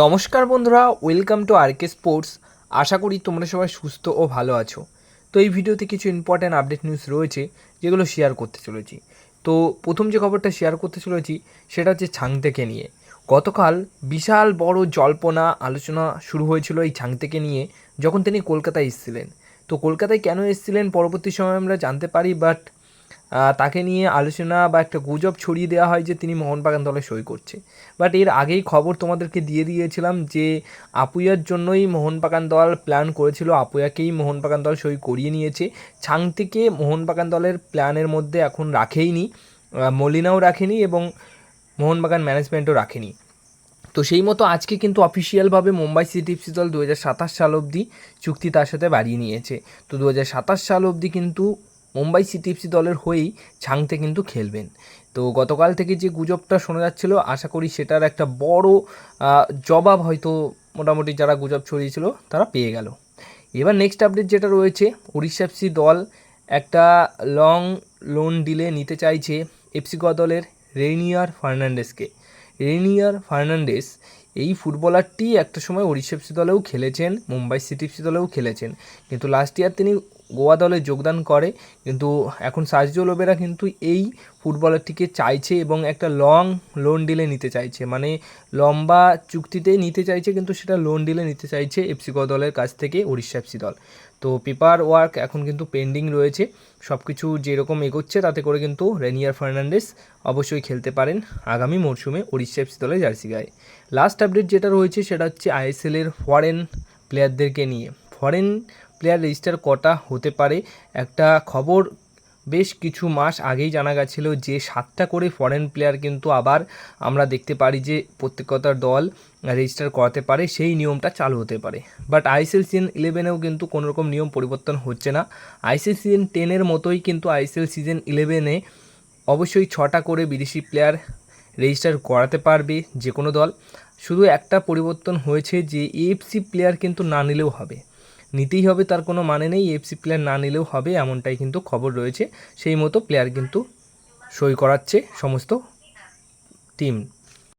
নমস্কার বন্ধুরা welcome to RK sports আশা করি তোমরা সবাই সুস্থ ও ভালো আছো। তো এই ভিডিওতে কিছু ইম্পর্ট্যান্ট আপডেট নিউজ রয়েছে, যেগুলো শেয়ার করতে চলেছি। তো প্রথম যে খবরটা শেয়ার করতে চলেছি, সেটা হচ্ছে ছাংতেকে নিয়ে। গতকাল বিশাল বড় জল্পনা আলোচনা শুরু হয়েছিল এই ছাংতেকে নিয়ে, যখন তিনি কলকাতায় এসেছিলেন। তো কলকাতায় কেন এসেছিলেন পরবর্তী সময় আমরা জানতে পারি বাট তাকে নিয়ে আলোচনা বা একটা গুজব ছড়িয়ে দেওয়া হয় যে তিনি মোহনবাগান দলে সই করছে। বাট এর আগেই খবর তোমাদেরকে দিয়ে দিয়েছিলাম যে আপুয়ার জন্যই মোহনবাগান দল প্ল্যান করেছিল, আপুয়াকেই মোহনবাগান দল সই করিয়ে নিয়েছে। ছাং থেকে মোহনবাগান দলের প্ল্যানের মধ্যে এখন রাখেইনি মলিনাও রাখেনি এবং মোহনবাগান ম্যানেজমেন্টও রাখেনি। তো সেই মতো আজকে কিন্তু অফিসিয়ালভাবে মুম্বাই সিটি এফসি দল দু হাজার সাতাশ সাল অবধি চুক্তি তার সাথে বাড়িয়ে নিয়েছে। তো দু হাজার সাতাশ সাল অবধি কিন্তু মুম্বাই সিটি এফসি দলের হয়েই ছাংতে কিন্তু খেলবেন। তো গতকাল থেকে যে গুজবটা শোনা যাচ্ছিল, আশা করি সেটার একটা বড় জবাব হয়তো মোটামুটি যারা গুজব ছড়িয়েছিল তারা পেয়ে গেল। এবার নেক্সট আপডেট যেটা রয়েছে উড়িষ্যা এফসি দল একটা লং লোন ডিলে নিতে চাইছে এফসি দলের রেনিয়ার ফার্নান্ডেসকে রেনিয়ার ফার্নান্ডেস এই ফুটবলারটি একটা সময় উড়িষ্যা এফসি দলেও খেলেছেন, মুম্বাই সিটি এফসি দলেও খেলেছেন। কিন্তু লাস্ট ইয়ার তিনি গোয়া দলে যোগদান করে, কিন্তু এখন সার্জিও লোবেরা কিন্তু এই ফুটবলারটিকে চাইছে এবং একটা লং লোন ডিলে নিতে চাইছে। মানে লম্বা চুক্তিতে নিতে চাইছে, কিন্তু সেটা লোন ডিলে নিতে চাইছে এফসি গোয়া দলের কাছ থেকে উড়িষ্যা এফসি দল। তো পেপার ওয়ার্ক এখন কিন্তু পেন্ডিং রয়েছে। সব কিছু যেরকম এগোচ্ছে, তাতে করে কিন্তু রেনিয়ার ফার্নান্ডেস অবশ্যই খেলতে পারেন আগামী মরশুমে উড়িষ্যা এফসি দলের জার্সি গায়ে। লাস্ট আপডেট যেটা রয়েছে, সেটা হচ্ছে আইএসএলের ফরেন প্লেয়ারদেরকে নিয়ে। ফরেন প্লেয়ার রেজিস্টার কটা হতে পারে? একটা খবর বেশ কিছু মাস আগেই জানা গেছিল যে, সাতটা করে ফরেন প্লেয়ার কিন্তু আবার আমরা দেখতে পারি যে, প্রত্যেকটা দল রেজিস্টার করাতে পারে, সেই নিয়মটা চালু হতে পারে। বাট আইসিএল সিজন ইলেভেনেও কিন্তু কোনো রকম নিয়ম পরিবর্তন হচ্ছে না। আইসিএল সিজন টেনের মতোই কিন্তু আইসিএল সিজন ইলেভেনে অবশ্যই ছটা করে বিদেশি প্লেয়ার রেজিস্টার করাতে পারবে যে কোনো দল। শুধু একটা পরিবর্তন হয়েছে যে এএফসি প্লেয়ার কিন্তু না নিলেও হবে। নিতেই হবে, তার কোনো মানে নেই। এফসি প্লেয়ার না নিলেও হবে, এমনটাই কিন্তু খবর রয়েছে। সেই মতো প্লেয়ার কিন্তু সই করাচ্ছে সমস্ত টিম